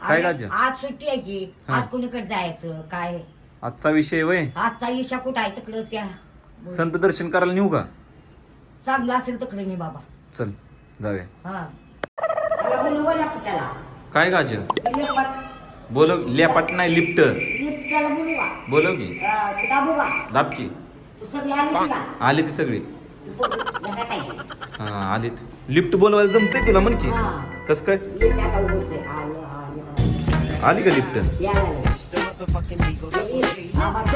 काय आणि गाजर? आज सुट्टी आहे की. हा. आज कुणीकडे जायचं? काय? आजचा विषय वय आजचा इशा कुठं आहे तिकडं? त्या संत दर्शन करायला नेऊ का? चांगलं असेल तिकडे मी बाबा. चल जाऊया. हा. त्याला त्याला काय गाजर ते लेपाट बोलव लेपाट नाही लिफ्ट. लिफ्ट त्याला बोलवा बोलव की. अं, ते दाबू का दाबकी. तू सगळी आली की का? आली ती सगळी. तू. हा आली लिफ्ट बोलवायला जमतंय तुला म्हण की. हा. कस काय? उभं आलं. आली का लिफ्ट. आवाज.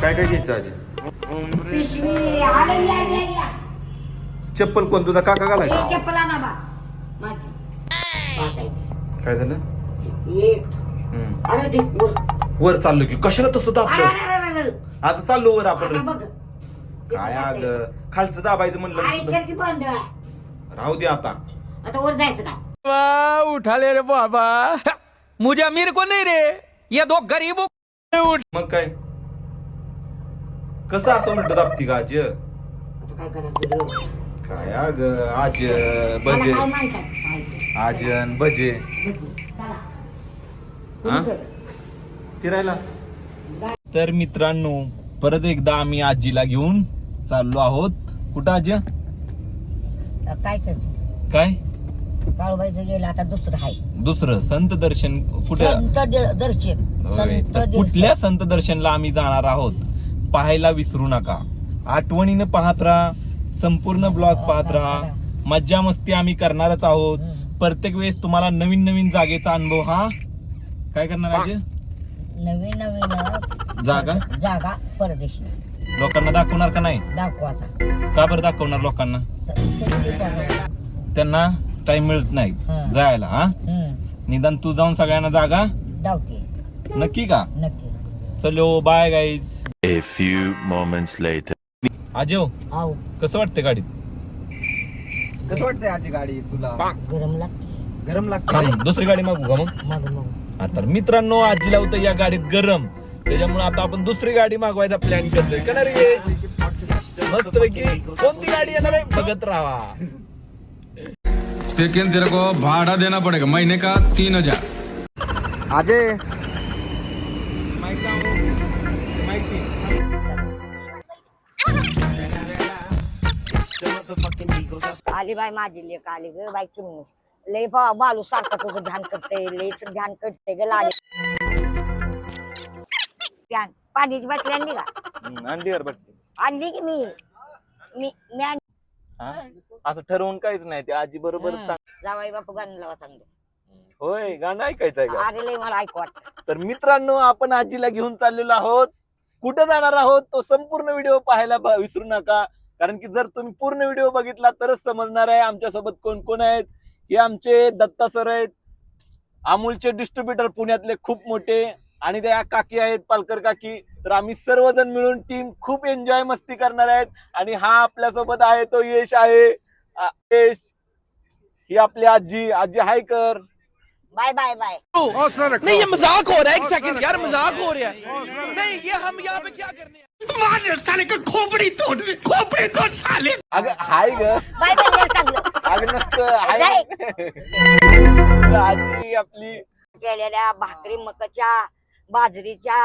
काय काय घ्यायचं आजी चप्पल कोण तुझा काका घालाय चप्पल आणा बा माझी पाहताय. काय झालं. अरे वर. चाललो की कशाला तसं दाबलं. आता चाललो वर आपण बघ. काय अग खालचं दाबायचं अरे म्हणलं. राहू दे आता आता वर जायचं का वाह उठा ले रे बाबा मुझे अमीर को नहीं रे। ये दो गरीबों मग काय? कसं असं उलट दाबती का आज? आता काय करायचं रे? काय अग आज मला भजे. काय म्हणतात? काय? आजन भजे. चला. हा? फिरायला? तर मित्रांनो परत एकदा आम्ही आजीला घेऊन चाललो आहोत. कुठं आजी? काय काय? काळूबाईचं गेलं आता दुसरं आहे दुसरं संत दर्शन कुठे? संत द- दर्शन होय. संत तर दर्शन. कुठल्या संत दर्शनला आम्ही जाणार आहोत? पाहायला विसरू नका. आठवणीनं पाहत राहा संपूर्ण ब्लॉग पाहत राहा. मज्जा मस्ती आम्ही करणारच आहोत. हम्म. प्रत्येक वेळेस तुम्हाला नवीन नवीन जागेचा अनुभव हा? काय करणार आहे नवीन नवीन जागा? जागा परदेशी. लोकांना दाखवणार का नाही? दाखवाचा का बरं दाखवणार लोकांना? त्यांना? टाइम मिळत नाही. हा. जायला हा? निदान तू जाऊन सगळ्यांना जागा? धावते नक्की का? नक्की. चलो bye guys A few moments later. आजो आहो कसं वाटतं गाडीत? कसं वाटतंय आजी गाडी तुला? गरम लागते. गरम लागते? थांब दुसरी गाडी मागू का मग? मग मग. हा तर मित्रांनो आजीला होतं या गाडीत गरम. त्याच्यामुळे आता आपण दुसरी गाडी मागवायचा प्लॅन करतोय. का नाही रे? मस्त पैकी कोणती गाडी येणार आहे? बघत राहा. लेकिन तेरे को भाड़ा देना पड़ेगा। महीने का तीन हजार। अजय आली बाय माझी लेक आली ग बाई चिमणी लय बा बालू सारखं तुझं ध्यान करते लयच ध्यान करते ग लाली. ध्यान. पाण्याची बाटली आणली का? अंडीवर बघ आणली की मी? मी मी आणली. असं ठरवून काहीच नाही. ते आजी बरोबर हम्म. जावाई बापू गाणं लावा चांगलं. होय गाणं ऐकायचंय का? अरे लय मला ऐकू वाटत. तर मित्रांनो आपण आजीला घेऊन चाललेलो आहोत. कुठं जाणार आहोत? तो संपूर्ण व्हिडिओ पाहायला ब- विसरू नका. कारण की जर तुम्ही पूर्ण व्हिडिओ बघितला तरच समजणार आहे आमच्यासोबत कोण कोण आहेत. हे आमचे दत्ता सर आहेत. अमूलचे डिस्ट्रीब्युटर पुण्यातले खूप मोठे. आणि त्या काकी आहेत पालकर काकी. तर आम्ही सर्वजण मिळून टीम खूप एन्जॉय मस्ती करणार आहेत. आणि हा आपल्यासोबत आहे तो यश आहे. यश ही आपली आजी. आजी हाय कर. बाय बाय बाय नहीं ये मजाक हो रहा है एक सेकंड यार मजाक हो रहा है। नहीं ये हम यहाँ पे क्या करने साले का खोपड़ी तोड़ खोपड़ी तोड़ साले। अगं हाय ग. बाय अगं नसतं. हाय. तर आजी आपली. केलेल्या भाकरी मकाच्या बाजरीच्या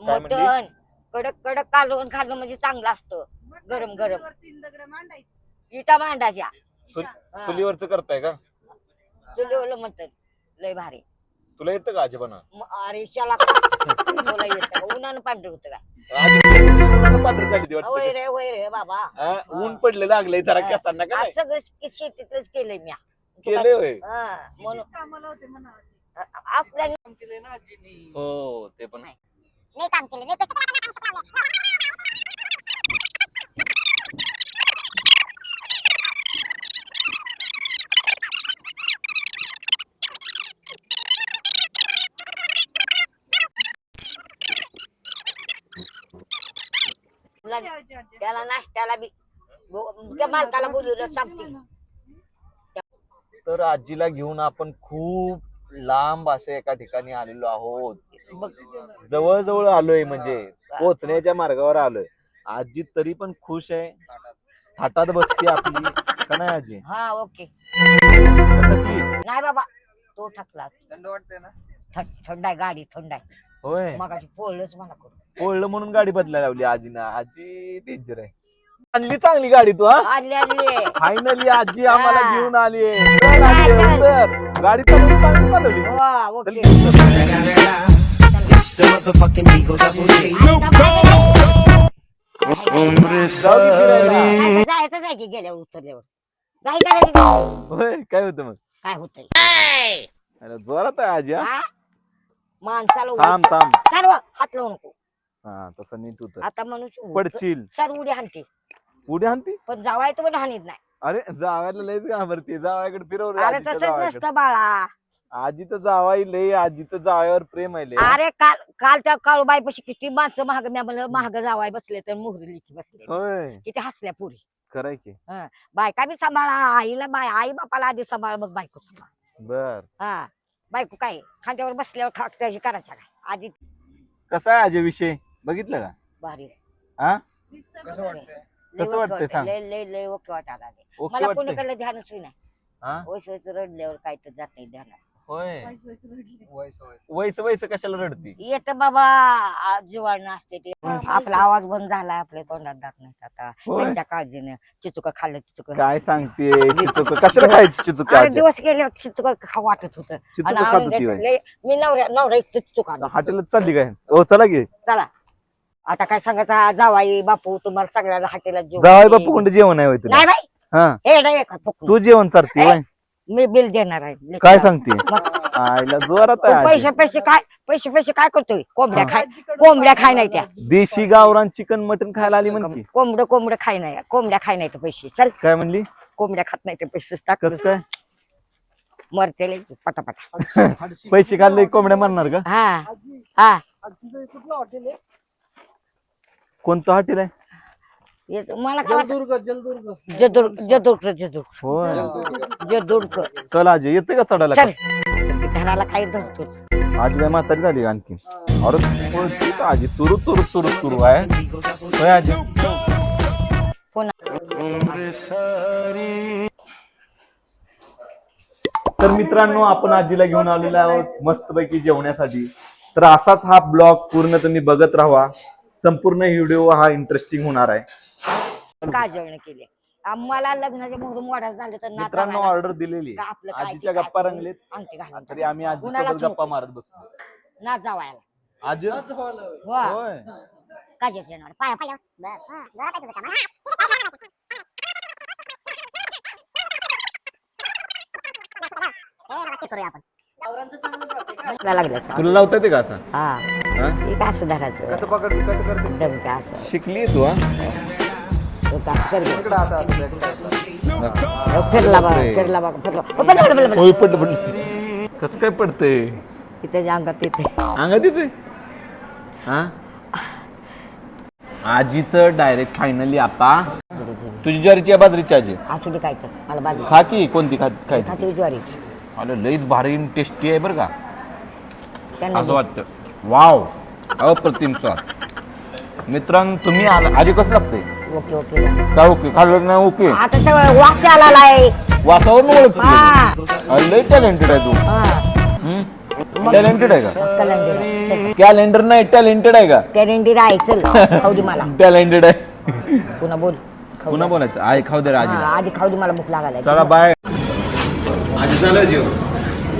म्हणली? मटण. कडक कडक कालवून खाल्लं म्हणजे चांगलं असतं. गरम गरम. इटा मांडाच्या चुल- चुलीवरच करताय का? चुलीवलं म्हणतात लय भारी. तुला येतं का आजी बना म- अरे शाला येतं. उन्हानं पांढर होतं काय आजी उन्हानं पांढरी झाली ती वाटतं. होय रे होय रे बाबा. हा, ऊन पडले लागले जरा केसांना का आज नाही सगळं शे- शेतीतलंच केलंय मी केलंय होय. म्हणून. आपल्या हो ते पण नाही काम केलं नाही तुला- त्याला नाश्त्याला बी बो- त्या मालकाला बोलवलं सांगते तर आजीला घेऊन आपण खूप लांब असे एका ठिकाणी आलेलो आहोत बघ जवळ जवळ आलोय म्हणजे. पोहोचण्याच्या मार्गावर आलोय. आजी तरी पण खुश आहे. थाटात. बसते आपली. का नाही आजी? हा ओके. नाही बाबा तो ठकला थंड वाटतंय ना? थंड थंड आहे गाडी थंड आहे. होय. मग पोळलंच मला करून. पोळलं म्हणून गाडी बदलायला लावली आजीना. आजी डेंजर आहे. आणली चांगली गाडी तू हा? आणली आणली. फायनली आजी आम्हाला हा. घेऊन आली चल. गाडी चालवली चांगली चालवली वा ओके. जाऊ दे फिरायला. जायचंच आहे की गेल्यावर उतरल्यावर काही करायची नाही. होय काय होतं मग काय होतंय अरे जोरात आहे आजी हा हा? माणसाला थांब उलट- थांब सर्व हात लावू नको हा तसं नीट होत आता मनुष्य पडशील सर उडी हाणते उडी आणती पण जावायचं पण हानीत नाही अरे जावायला लयच घाबरते जावायकडे फिरवलं अरे आजीच्या तसंच जावयाकडे. नसतं बाळा आजी तर जावाई लय आजी तर जावायवर प्रेम आहे लय अरे काल काल त्या काळूबाई पशी किती माणसं महाग मी म्हणलं महाग जावाय बसले तर मोहरी लिखी बसले. होय. किती हसल्या पुरी. खरंय की. बायका बी सांभाळा आईला बाय आई बापाला आधी सांभाळ मग बायको सांभाळ. बर. हा बायको काय खांद्यावर बसल्यावर खास त्याची करायचा काय? आधी कसा आहे अजय विषय बघितलं का? भारी. हा? कसं वाटतंय? लय कसं वाटतंय ओके सांग? लय लय लय ओके वाटायला लागले. ओके मला वाटतंय. कोणीकडे ध्यानच नाही हा? वैस वैस रडल्यावर काय तर जात नाही ध्यानात. होय. वयस वयस वैस वैस. कशाला रडती? येत बाबा आ- जीवाणू असते ते. आपला आवाज बंद झाला आपल्या तोंडात जात नाही आता. होय. त्यांच्या काळजीने चिचुक खाल्लं चिचुक. काय सांगते चिचुक? कशाला खायची चिचुक दिवस गेले चिचुक खा वाटत होत. चिचुक खात होती होय. मी नवऱ्या नवरा एक चिचुक आणला. हॉटेलच चालली काय? हो चला की. चला. आता काय सांगायचं? हा जावाई बापू तुम्हाला सगळ्याला हाटेला जेवण जावाय दे. बापू कोणतं जेवण आहे होय तुला? नाही बाई. हा. हे नाही का फुकणं. तू जेवण चालते होय? मी बिल देणार आहे. काय सांगते? आईला जोरात तू आहे पैसे आजी. पैसे काय पैसे पैसे काय करतोय? कोंबड्या खाय कोंबड्या खाय नाही त्या. देशी गावरान चिकन मटन खायला आली म्हणती कोंबड कोंबड खाय नाही. कोंबड्या खाय नाही तर पैसे. चल. काय म्हणली? कोंबड्या खात नाही तर पैसे टाक. कस काय? मरते लय पटापटा. पैसे खाल्ले कोंबड्या मारणार का? हा. हा. कोणतं हॉटेल आहे? येत- मला काय वाटतं- जलदुर्ग जलदुर्ग. जदुर्ग जदुर्ग जदुर्ग. होय. जदुर्ग. चल आजी येते का चढायला? चल. घराला काही धरतो आजी काय म्हातारी झाली का आणखी अरे का आजी. तुरु तुरु तुरु तुरु आहे. होय आजी. तर मित्रांनो आपण आजीला घेऊन आलेलो आहोत मस्तपैकी जेवण्यासाठी. तर असाच हा ब्लॉग पूर्ण तुम्ही बघत राहा. संपूर्ण व्हिडिओ हा इंटरेस्टिंग होणार आहे. काय जेवण केले. आम्हाला लग्नाचे मुहूर्त मोडा झाले तर नाता मित्रांनो ऑर्डर दिलेली. आपलं काय आजीच्या ते गप्पा रंगलेत. अंगठी घालून तरी आम्ही कुणालाच आजीसोबत गप्पा. मारत बसतो ना जावायला. आज? होय. काय जेवणार पाया पाया. मला लागलं तुला लावता येते का असं? हा. असं धरायचं. कसं पकड कसं करते? असं. शिकली तू हा? फिरला बघा. फिरला बघा फिरला. होय पड पड कस काय पडतंय? इथे जे अंगात येते. अंगात येते हा? आजीचं डायरेक्ट फायनली आता. तुझी ज्वारीची आहे बाजरीची आजी? असू दे काय तर मला बाजू खा की कोणती खा काय खाते ज्वारी. अरे लईच भारी टेस्टी आहे बरं का. असं वाटतं. वाव अप्रतिम स्वाद. मित्रांनो तुम्ही आला आजी कसं लागतंय. ओके ओके काय ओके? खाल्लं नाही ओके? आता वास आला आहे हा. अरे लई टॅलेंटेड आहे तू. हा. टॅलेंटेड आहे का? कलंडर कॅलेंडर नाही टॅलेंटेड आहे का? कॅलेंडर आहे. चल खाऊ दे मला. टॅलेंटेड आहे. पुन्हा बोल. खाऊ पुन्हा. बोलायचं. आई खाऊ दे रे हा, आजीला आधी खाऊ दे मला भूक लागायला चला बाय आजी झालं जेव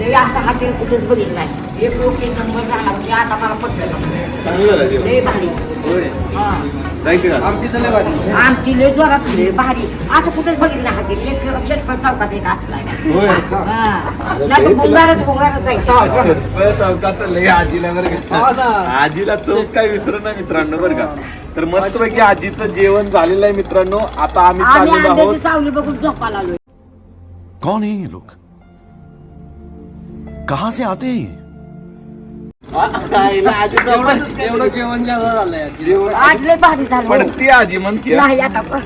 लय असं हॉटेल कुठेच बघितलं नाही. एक रोटी नंबर झाला म्हणजे आता मला पटलं लय भारी. हा. आमची लय जोरात लय भारी. असं कुठेच बघितलं नाही हॉटेल एक शेतफळ चौकात एक असलाय हा. नाही तर भुंगारच भुंगारच आहे. चौकात. लय आजीला बरं का. आजीला चौक काय विसर ना मित्रांनो बरं का. तर मस्तपैकी आजीचं जेवण झालेलं आहे मित्रांनो. आता आम्ही सावली बघून झोपायला आलोय. कौन है ये लोग? कहां से आते हैं एवढं जेवण जादा झालंय आज लय भारी झालं. हो. पडती आजी म्हणते नाही आता प-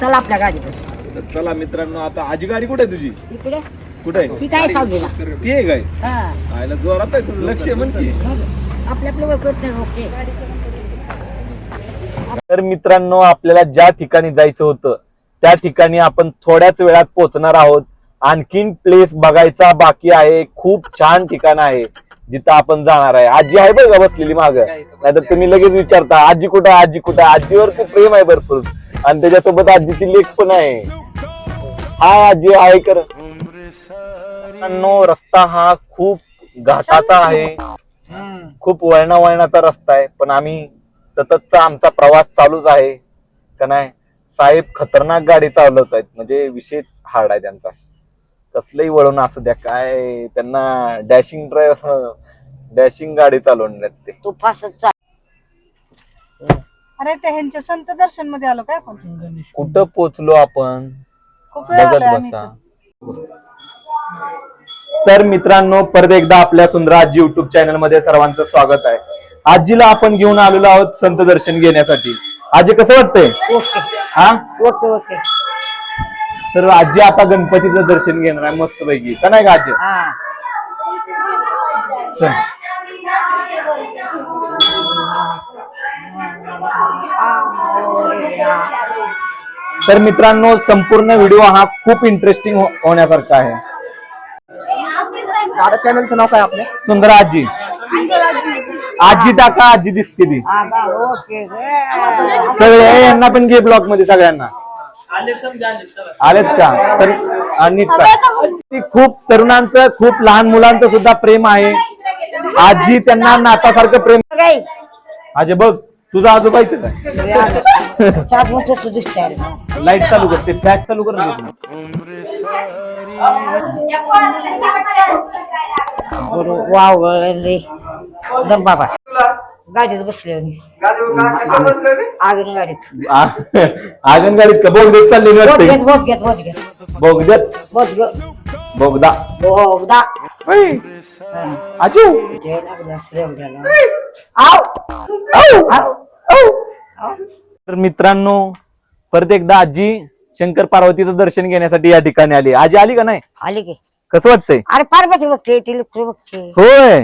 चला आपल्या गाडीवर. तर चला मित्रांनो आता आजी गाडी कुठे आहे तुझी? इकडे. कुठे आहे? ती काय सावलीला ती आहे काय? हा. आयला जोरात आहे तुझं. लक्ष आहे म्हण की. मग आपल्या आपल्या ओळखत नाही ओके. तर मित्रांनो आपल्याला ज्या ठिकाणी जायचं होतं त्या ठिकाणी आपण थोड्याच वेळात पोहोचणार आहोत. आणखीन प्लेस बघायचा बाकी आहे. खूप छान ठिकाण आहे. जिथं आपण जाणार आहे. आजी आहे बघा बसलेली माग? नाहीतर तुम्ही लगेच विचारता आजी कुठं आजी कुठं आजीवरती प्रेम आहे भरपूर. आणि त्याच्यासोबत आजीची लेख पण आहे. हाय आजी आहे कर रस्ता हा खूप घाटाचा आहे. खूप वळणा वळणाचा रस्ता आहे. पण आम्ही सततचा आमचा प्रवास चालूच आहे. का नाही? साहेब खतरनाक गाडी चालवत आहेत म्हणजे विशेष हार्ड आहे त्यांचा. कसलंही वळण असू द्या काय त्यांना डॅशिंग ड्रायव्हर डॅशिंग गाडी चालवण्यात ते. तू फासच चाल. अरे ते ह्यांच्या संत दर्शनमध्ये आलो काय आपण? कुठं पोचलो आपण? खूप वेळ बघत आलोय आम्ही बसा. इथं. तर मित्रांनो परत एकदा आपल्या सुंदराजी युट्यूब चॅनलमध्ये सर्वांचं स्वागत आहे. आजीला आपण घेऊन आलेलो आहोत संत दर्शन घेण्यासाठी. आजी कसं वाटतंय? ओके. हा? Okay okay. तर आजी आता गणपतीचं दर्शन घेणार आहे मस्त पैकी का नाही का आजी? हा. चल. तर मित्रांनो संपूर्ण व्हिडिओ हा खूप इंटरेस्टिंग होण्यासारखा आहे. चॅनलचं नाव काय आपलं? सुंदर आजी. आजी टाका आजी दिसते ती. ओके सगळे ए, यांना पण घे ब्लॉकमध्ये सगळ्यांना. आलेत का? तर ती खूप तरुणांचं खूप लहान मुलांचं सुद्धा प्रेम आहे. आजी त्यांना नातासारखं प्रेम आजी बघ तुझा आजोबा रे. लाइट चालू कर ते फ्लॅश चालू कर ना तू. गाडीत बसले होते आगन गाडीत आ- आगनगाडीत का? बोगद्यात चालली बोट वाटते घेत बोट घेत बोट घेत बोगद्यात बोट घेत बोगदा बोगदा. आव! आव! तर मित्रांनो परत एकदा आजी शंकर पार्वतीचं दर्शन घेण्यासाठी या ठिकाणी आली. आजी आली का नाही? आली की. कसं वाटतंय? अरे पार्वती बघते ती लुकरी बघते. होय.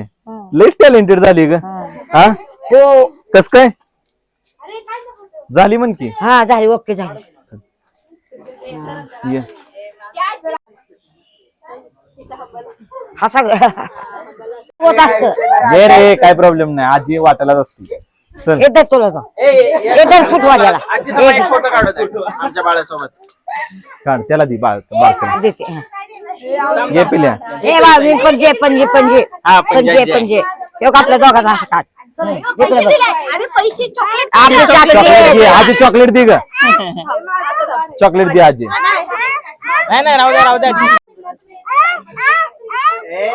लई टॅलेंटेड झाली ग. हा? हो. कस काय? झाली? म्हण की. हा झाली. ओके झाली. ये. हा सगळं होत असत. ये रे काय प्रॉब्लेम नाही. आजी वाटायलाच असते. चल. येतात तुला येतात फुटवाल्याला आमच्या बाळासोबत. काढ त्याला दे बाळ देते हा. ये पिल्या. ए बा मी पणजे पणजे पणजे पणजे पणजे एक आपल्या दोघांना असं काढ. हं, चॉकलेट दे आजी चॉकलेट दे ग चॉकलेट दे आजी नाही नाही राहू द्या राहू द्या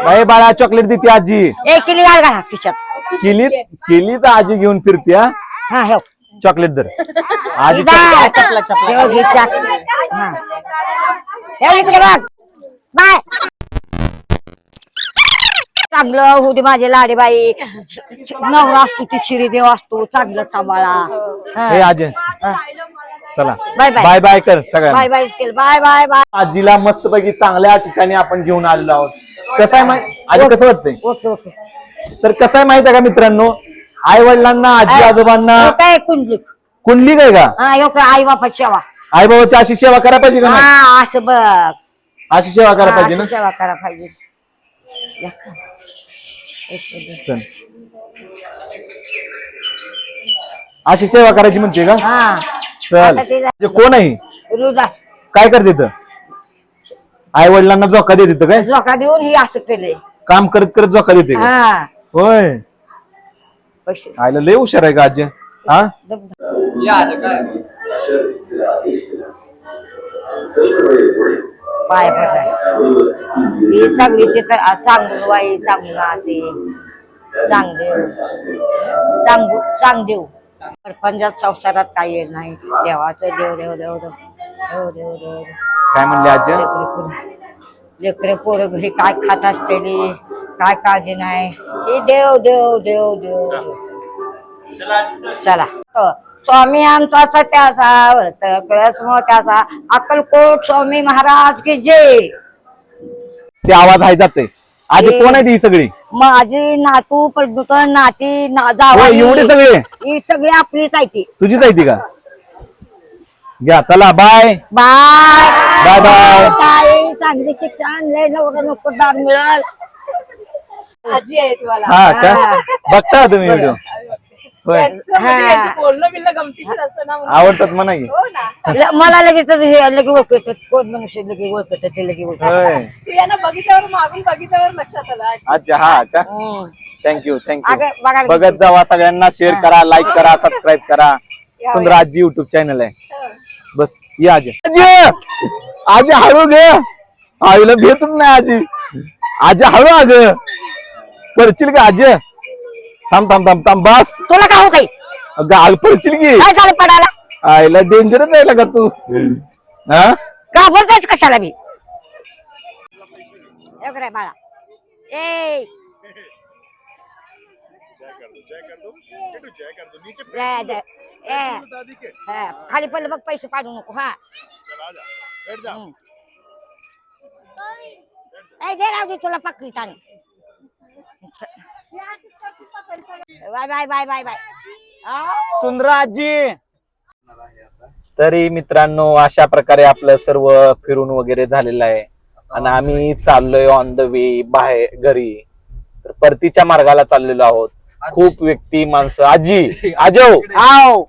बाई बाळा चॉकलेट देते आजी एक किलो घाल का खिशात केली केली तर आजी घेऊन फिरते हा हा हे चॉकलेट दर आजी बाय. chocolate- ठेव घे चाक. हा. ठेव इकडे बघ बाय चांगलं होऊ दे माझे लाडेबाई. नवरा असतो ती शिरीदेव असतो चांगलं सांभाळा. हा. आजी. चला. Bye bye. बाय बाय कर बाय सगळ्यांना. बाय स्केल बाय बाय बाय. आजीला मस्त पैकी चांगल्या ठिकाणी आपण घेऊन आलेलो आहोत. कसं आहे माहिती आजी कसं वाटतंय? Okay okay. तर कसं आहे माहिती आहे का मित्रांनो? आई वडिलांना आजी आजोबांना हो काय कुंडली कुंडली काय का? हा यो काय आई बापा सेवा. आई बाबाची अशी सेवा करायला पाहिजे का नाही? हा असं बघ. अशी सेवा हा, पाहिजे ना? सेवा करा पाहिजे. चल. अशी सेवा करायची म्हणते का? हा. चल. आता ते जा- म्हणजे कोण आहे? रुदास काय करते इथं? आई वडिलांना झोका देत इथं काय? लोका देऊन ही असं केलंय. काम करत करत झोका देते का? हा. होय. पैसे. आयला लय हुशार आहे का आजी? हा? या आज काय? पाय पडाय ही सगळी चित्र चांगलं वाई चांगलं ते चांगले. चांगू चांग देऊ पंजाब संसारात काही येत नाही. देवाचं देव देव देव देव. देव देव देव काय म्हणले आजी लेकरे पोरं- घरी काय खात असतेली? काय काळजी नाही? ही देव देव देव देव देव. चला. स्वामी आमचा सत्याचा व्रत कळस मोठ्याचा. अक्कलकोट स्वामी महाराज की जय. ते आवाज आहे जाते आजी कोण आहे ती सगळी? माझी नातू प्रदूषण नाती ना हो जावई एवढे सगळे? ही सगळी आपलीच आहे ती. तुझीच आहे ती का? घ्या चला बाय बाय बाय बाय ताई चांगली शिक्षण लय नवरा नको दाब मिळाल. आजी आहे तुम्हाला. हा का? बघता तुम्ही व्हिडिओ होय हा. बोलणं बिलणं गमतीशीर असतं ना म्हणून. आवडतात म्हणा की. हो ना. ल- मला लगेच हे लगे ओळखत कोण मनुष्य लगे ओळखत ते लगे ओळखत होय. तू यांना बघितल्यावर मागून बघितल्यावर लक्षात आलं. अच्छा हा का? हम्म. थँक्यू थँक्यू बघत जावा सगळ्यांना शेअर करा लाईक करा सबस्क्राईब करा. सुंदर आजी युट्यूब चॅनल आहे. बस या आजी. आजी! आजी हळू घे. आईला भेटत नाही आजी. आजी हळू अग. पडशील का आजी? थांब थांब थांब थांब बस. तुला काय हो काही? गाल पडशील की. काय झालं पडायला? आईला डेंजरच आहे का तू. हा? घाबरतायच कशाला मी? हे बाळा? ए! जय जय ए हा, खाली पडलं बघ पैसे पाडू नको हा. हम्म. ए दे राहू दे तुला पकडी ताने bye bye bye bye bye. सुंदर आजी तरी मित्रांनो अशा प्रकारे आपलं सर्व फिरून वगैरे झालेलं आहे. आणि आम्ही चाललोय ऑन द वे बाहेर घरी. तर परतीच्या मार्गाला चाललेलो आहोत. खूप व्यक्ती माणसं. आजी आजो आओ.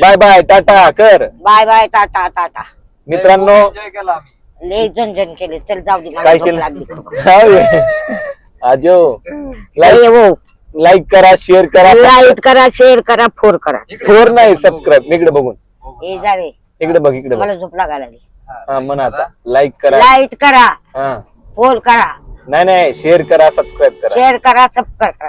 बाय बाय टाटा कर. Bye bye tata tata. मित्रांनो लय झंझण केले. चल जाऊ दे मला काय झोप केलं? लागली. आजो लय हो लाईक करा शेअर करा. लाइट करा शेअर करा फोर करा. फोर नाही सबस्क्राईब इकडे बघून. हे जावे इकडे बघ इकडे बघ. मला झोप लागायला लागली. हा म्हणा आता. लाईक करा. लाइट करा. हा. फोर करा. नाही नाही शेअर करा सबस्क्राईब करा. शेअर करा सबस्क्राईब करा.